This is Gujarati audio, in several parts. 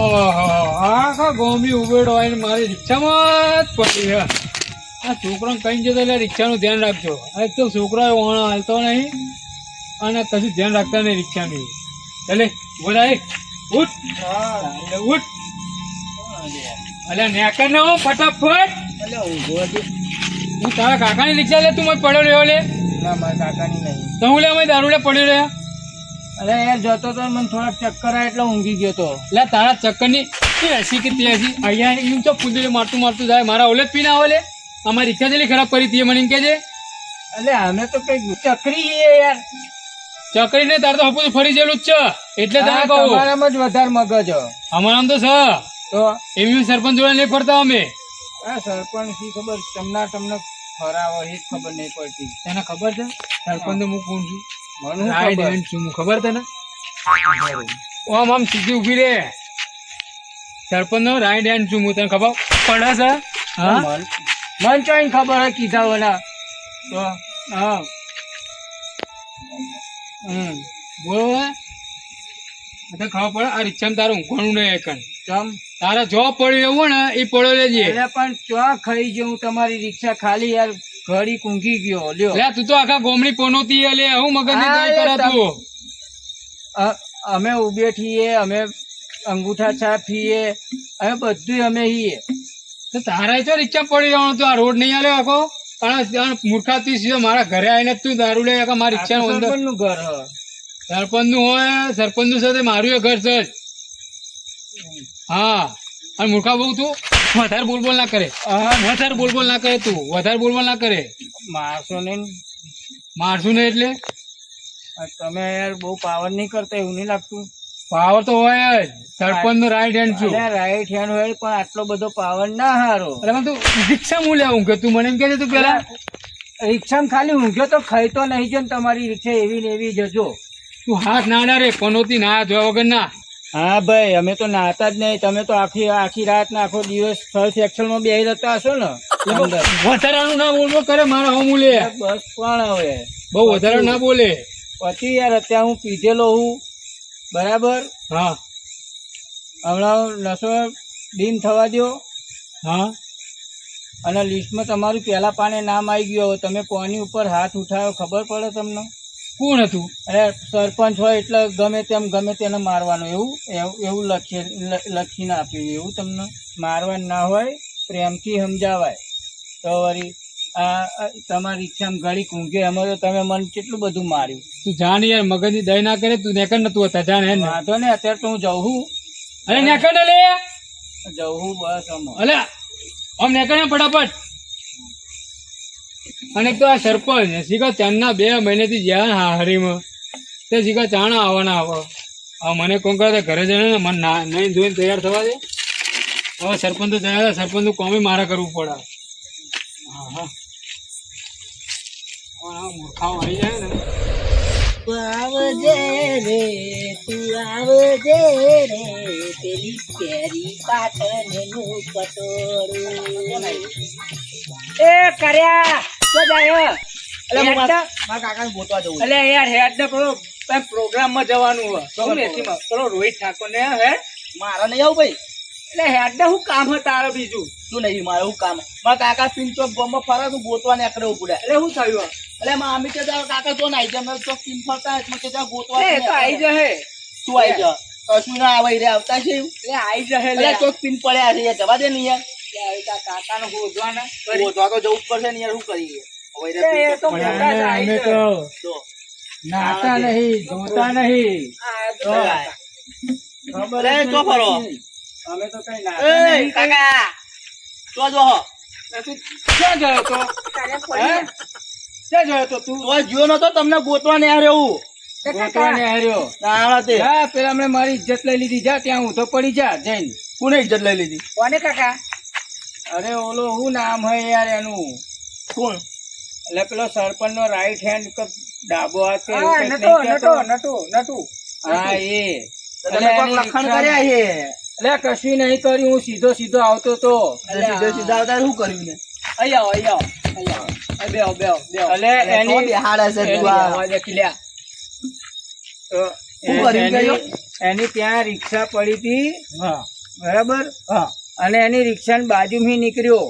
ઓહો આખા ગોમી ઉભેડો આવીને મારી રિક્ષામાં જ પડી ગયા. આ છોકરાને કઈ જતો એટલે રિક્ષાનું ધ્યાન રાખજો. આ એક તો છોકરાઓ વણો હાલતો નહીં અને કશું ધ્યાન રાખતા નહીં રિક્ષાનું. એટલે બોલાય ઉઠ. એટલે ઉઠ. અલ્યા નેકર ને હું ફટાફટ. હું તારા કાકાની રિક્ષા લે તું મને પડ્યો રહ્યો લે. ના મારા કાકાની નહીં. તો હું લે અમે દારૂ લે પડ્યો રહ્યા. અરે યાર જતો તો મને થોડાક ચક્કર આવ્યા એટલે ઊંઘી ગયો તો. લે તારા ચક્કરની એસી કે ત્યાસી અહીંયા એમ તો કુદરે મારતું મારતું જાય મારા ઓલે જ પીને આવે લે. અમારી રિક્ષા જેટલી ખરાબ કરી હતી મને એમ કે છે. એટલે અમે તો કઈ ચકરી છીએ યાર. ચકરી ને તાર તો હપું ફરી જેલું જ છે. એટલે તને કહું. તમારામાં જ વધારે મગજ અમારામાં અમારા તો છે. તો? એવી સરપંચ જોડે નહીં ફરતા અમે. હા સરપંચથી ખબર? તમને તમને ફરાવો એ ખબર નહીં પડતી. તને ખબર છે? સરપંચ હું કોણ છું રાઈટ ખબર? હેન્ડ છું ખબર તને? ઓમ આમ સીધી ઊભી રે. સરપંચ નો રાઈટ હેન્ડ છું તને ખબર પડે છે? હા? મન મન ખબર હોય કીધા તો હા. હમ. બોલો તને ખબર પડે? આ રિક્ષામાં તારું ઊંઘવાનું નહીં એકન. ચમ? તારા જો પડી એવું ને એ પડ્યો લેજે. પણ ચો ખાઈ ગયો તમારી રિક્ષા ખાલી યાર. ઘડી કુંગી ગયો લ્યો. લે તું તો આખા ગોમડી પોનોતી લે હું મગજની કરા તું. અમે ઉભે છીએ અમે અંગૂઠા છાપીએ અમે બધું અમે હીએ. તો તારે તો રિક્ષા પડી જવાનું તું આ રોડ નહીં આલ્યો આખો? અને મૂર્ખાથી સીધો મારા ઘરે આવીને તું દારૂ લે આખા મારી રિક્ષા નું ઘર સરપંચનું હોય સરપંચનું સાથે મારું એ ઘર છે હા. અને મૂર્ખા બહુ તું? વધારે બોલ બોલ ના કરે. વધારે બોલ બોલ ના કરે તું. વધારે બોલ બોલ ના કરે. મારશો ને મારશું ને એટલે? તમે યાર બહુ પાવર નહીં કરતા એવું નહીં લાગતું. પાવર તો હોય જ. સરપંચ નો રાઈટ હેન્ડ છું. રાઈટ હેન્ડ હોય પણ આટલો બધો પાવર ના હારો. એટલે મને તું રિક્ષા હું લેવું કે તું મને એમ કે તું પેલા રિક્ષામાં ખાલી ઊંઘ્યો તો ખાઈ તો નહીં જો ને તમારી રિક્ષા એવી ને એવી જજો તું હાથ ના રે પનોતી ના જોયા વગર ના. હા ભાઈ અમે તો નાતા જ નહીં. તમે તો આખી આખી રાત ને આખો દિવસ ફર્સ્ટ સેક્શનમાં બેહી રહેતા હશો ને? વધારાનું ના બોલવો બોલ કરે મારા હું લે બસ પણ હવે. બહુ વધારે ના બોલે. પછી યાર અત્યારે હું પીધેલો હું. બરાબર? હા. હમણાં નશો ડીમ થવા દો હા. અને લિસ્ટમાં તમારું પહેલા પાને નામ આવી ગયું. હવે તમે કોની ઉપર હાથ ઉઠાવ્યો. ખબર પડે તમને? કોણ હતું? અરે સરપંચ હોય એટલે ગમે તેમ ગમે તેને મારવાનું એવું એવું- લખી લખીને આપ્યું એવું તમને મારવાનું ના હોય પ્રેમથી સમજાવાય. તો વળી આ તમારી ઈચ્છામાં ઘડી ઊંઘે અમારે તમે મને કેટલું બધું માર્યું. તું જાણ યાર મગજની દય ના કરે તું નેકર નતું હતા જાણ હે ને વાંધો ને અત્યારે તો હું જઉં છું. અરે નેકર લે જઉં બસ અમ અલ્યા આમ નેકર ફટાફટ. અને તો આ સરપંચ શીખો ચાંદના બે મહિનેથી જ્યાં હારીમાં. તે શીખો ચાણા આવવાના આવો. હવે મને કોણ કરે? ઘરે જઈને ને મને ના નહીં ધોઈને તૈયાર થવા દે. હવે સરપંચ તો તૈયાર સરપંચનું કોમે મારે કરવું પડે. હા હા મૂર્ખાઓ આવી જાય ને? આવજે રે તું આવજે રે. પેલી પેરી પાટણનું પટોળું. એ કર્યા! તો જાય એટલે યાર હેડ ને પેલો પ્રોગ્રામમાં જવાનું હોય હું મેથીમાં પેલો રોહિત ઠાકોર ને હે મારા નહીં આવું ભાઈ. એટલે હેડ ને શું કામ હોય તારે બીજું? શું નહીં મારે શું કામ મારા કાકા પિંચોક ગોમાં ફરે તું ગોતવા ને એકડે ઉપડે એટલે શું થયું એટલે મામી કે કાકા તો નાઈ જાય તો પિન ફરતા એટલે કે ત્યાં ગોતવા એ તો આઈ જશે. તું આઈ જા. કશું ના આવે રે આવતા છે એટલે આઈ જશે એટલે ચોક પિન પડ્યા છે જવા દે ને યાર કાકા નો ગોધવાના ગોતવા તો જવું પડશે ને યાર શું કરીએ? હવે તો મોટા પડ્યા. છે, આઈ અમે જશે. તો તો નાતા નહીં જોતા નહીં. આ તો તો ખબર એ તો ફરો. અમે તો કઈ નાતા એ કાકા. તો જો હો. ક્યાં ગયો તો? ક્યાં ગયો તો તું? તો જીઓ નતો તમને ગોતવા ને આવ્યો ગોતવા ના તે હા પેલા હમણાં મારી ઇજ્જત લઈ લીધી. જા ત્યાં હું તો પડી જા જઈને. કોને ઇજ્જત લઈ લીધી? કોને કાકા? અરે ઓલો શું નામ હોય યાર એનું? કોણ? એટલે પેલો સરપંચ નો રાઈટ હેન્ડ ડાબો હાથ હા, નટુ, નટુ, નટુ, નટુ. હા એ. તો તમે કર્યા છે? એટલે કશું નહીં કર્યું હું સીધો સીધો આવતો તો. સીધો સીધો આવતા શું કર્યું ને? અહીં અહીંયા અહીંયા આવો અહીં આવો. અહીં બેહો બેહો બેહો. એટલે એની તો બેહાડે છે એની તું ત્યાં રિક્ષા પડી હતી. હા. બરાબર? હા. અને એની રિક્ષાની બાજુમાં નીકળ્યો.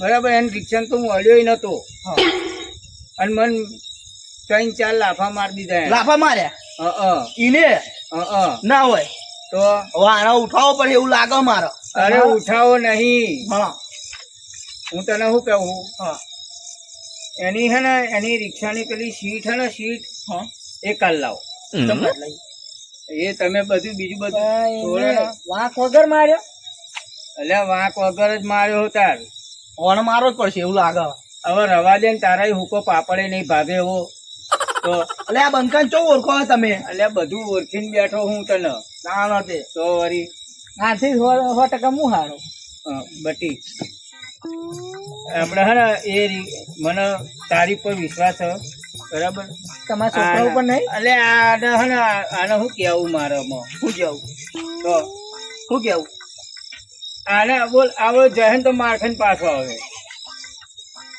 બરાબર એની રિક્ષા તો હું નતો અને મન ત્રણ ચાર લાફા મારી દીધા લાફા માર્યા? ઈને. ના હોય. તો? વારા ઉઠાવો પડે એવું લાગે મારો. અરે ઉઠાવો નહીં. હા. હું તને શું કહું? હા. એની હે ને એની રિક્ષાની પેલી સીટ હે ને સીટ એ કાલ લાવો. એ તમે બધું બીજું બધું વાંક વગર માર્યો? અલ્યા વાંક વગર જ માર્યો તાર. ઓણ મારવો જ પડશે એવું લાગે. હવે રવા દે ને તારા હુકો પાપડે નહીં ભાગે એવો. તો એટલે આ બંકાન ચો ઓળખો તમે? અલ્યા બધું ઓળખીને બેઠો હું તને. ના નથી તો. વરી. આથી સો ટકા હું હારો. બટી. આપણે હે ને એ મને તારી પર વિશ્વાસ બરાબર? તમારા નહીં? અલે આને હે ને આને શું કેવું મારામાં? શું કેવું તો શું કેવું આને બોલ આવો જહેન તો મારખન પાછો આવે.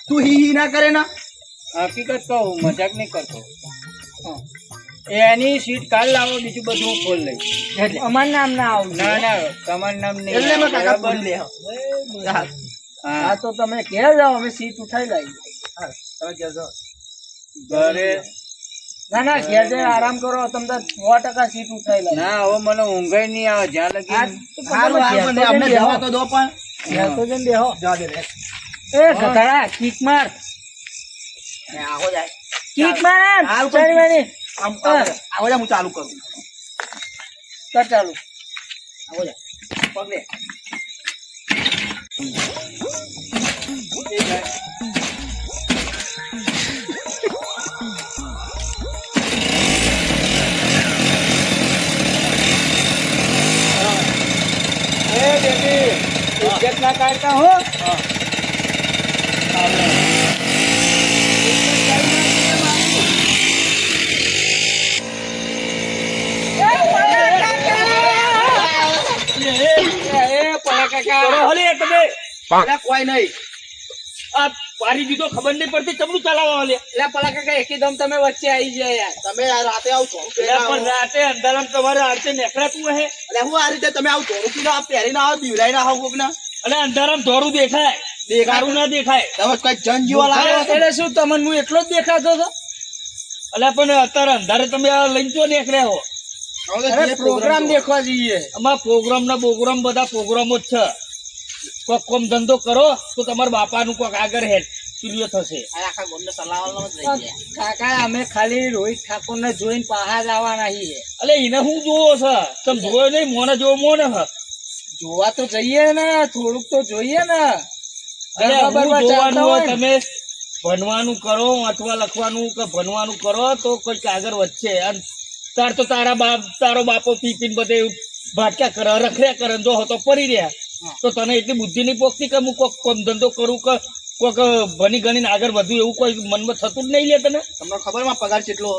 તું હી હી ના કરે ના? હકીકત કહું મજાક નહીં કરતો. હા. એની સીટ કાલ લાવો બીજું બધું હું ખોલ લઈશ. એટલે અમારું નામ ના આવું ના ના તમારું નામ નહીં. એટલે મેં કાકા? લે હા. તો તમે ઘેર જાઓ અમે સીટ ઉઠાઈ લાવી. હા. તમે ઘેર જાઓ. ઘરે. ના ના ઘેર જઈને આરામ કરો તમને સો ટકા સીટ ઉઠાઈ લાવી. ના હવે મને ઊંઘાઈ નહીં આવે. જ્યાં લગી અમને જવા તો દો પણ. ઘેર જઈને બેહો. જવા દે એ ગધડા કિક માર. આવો જાય. કિક માર ચાલી વાળી. આવો જાય. હું ચાલુ કરું. કર ચાલુ. આવો જાય પગલે એ ઇજ્જત ના કાઢતા હો. કોઈ નહીં. આ પારી દીધો ખબર નહીં પડતી ચમડું ચલાવવા લે એટલે પલા કાકા એકદમ તમે વચ્ચે આવી જાય યાર. તમે રાતે આવું ચોરું એટલે પણ રાતે અંધારામ તમારે આરતે નેકળાતું હે? એટલે હું આ રીતે તમે આવું ચોરું પીને આ પહેરીને આવો બીવડાઈને આવો કોક ને અને અંધારામ ધોરું દેખાય. દેખાડું ના દેખાય. તમે કઈ જન લાગે એટલે શું તમને હું એટલો જ દેખાતો હતો? એટલે પણ અત્યારે અંધારે તમે આ લઈને જો નીકળ્યા હો? પ્રોગ્રામ દેખવા જઈએ. અમારા પ્રોગ્રામ ના પ્રોગ્રામ બધા પ્રોગ્રામો જ છે. કોક કોમ ધંધો કરો તો તમારા બાપાનું કોક આગળ હેડ ચૂલ્યો થશે. કાકા અમે ખાલી રોહિત ઠાકોર ને જોઈને પહાર આવવાના છીએ. એટલે એને હું જોવો છે? તમે જોયો નહીં? મોને જોવો મોને હ. જોવા તો જઈએ ને થોડુંક તો જોઈએ ને. તમે ભણવાનું કરો અથવા લખવાનું કે ભણવાનું કરો તો કોઈ કાગળ વધશે. અને તાર તો તારા બાપ તારો બાપો પી પીને બધે ભાટક્યા કરે રખડ્યા કરે ને જો તો પડી રહ્યા. તો તને એટલી બુદ્ધિ નહીં પોખતી કે હું કોક કોમ ધંધો કરું કે કોક ભણી ગણીને આગળ વધુ એવું કોઈ મનમાં થતું જ નહીં લે તને? તમને ખબરમાં પગાર કેટલો?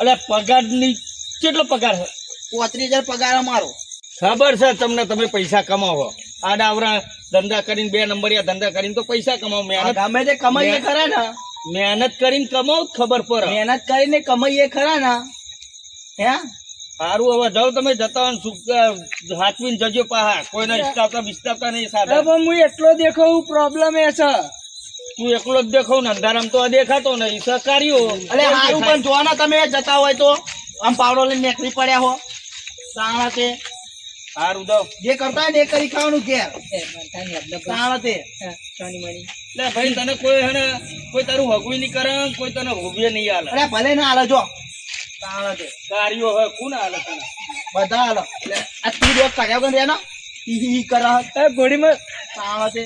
એટલે પગારની કેટલો પગાર છે? પોત્રીસ હજાર પગાર અમારો. ખબર છે તમને તમે પૈસા કમાવો. આડા ડાવરા ધંધા કરીને બે નંબરિયા ધંધા કરીને તો પૈસા કમાવો. મહેનત ગમે તે કમાઈએ ખરા ને. મહેનત કરીને કમાવ ખબર પડે. મહેનત કરીને કમાઈએ ખરા ને. હે? સારું હવે જાઓ તમે જતા હોય ને હાચવીને જજો પાહા. કોઈને ઇસ્તાવતા બિસ્તાવતા નહીં સાદા હું એટલો દેખાવું પ્રોબ્લેમ એ છે. તું એકલો જ દેખાવ ને અંધારામ તો આ દેખાતો નહીં સહકારીઓ. અલે સારું પણ જોવાના તમે જતા હોય તો. આમ પાવડો લઈને નીકળી પડ્યા હો. સાણા તે સારું જાઓ જે કરતા ને એ કરી ખાવાનું ઘેર તાણા તે એટલે ભાઈ તને કોઈ હે ને કોઈ તારું હગવી નહીં કરે કોઈ તને હોવીએ નહીં અરે ભલે ના હાલે જો તાણા તે કારીઓ હે કોણ હાલે તને બધા હાલે એટલે આ તું દિવસ કાઢ્યા વગર કરે એ ઘોડીમાં તાણા તે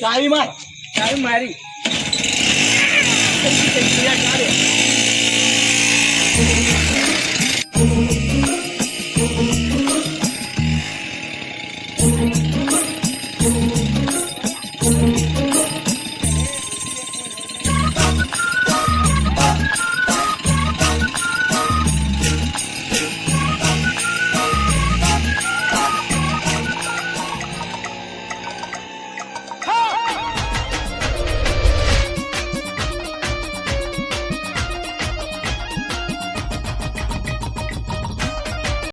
ચાવી માર ચાલ મારી ચાવી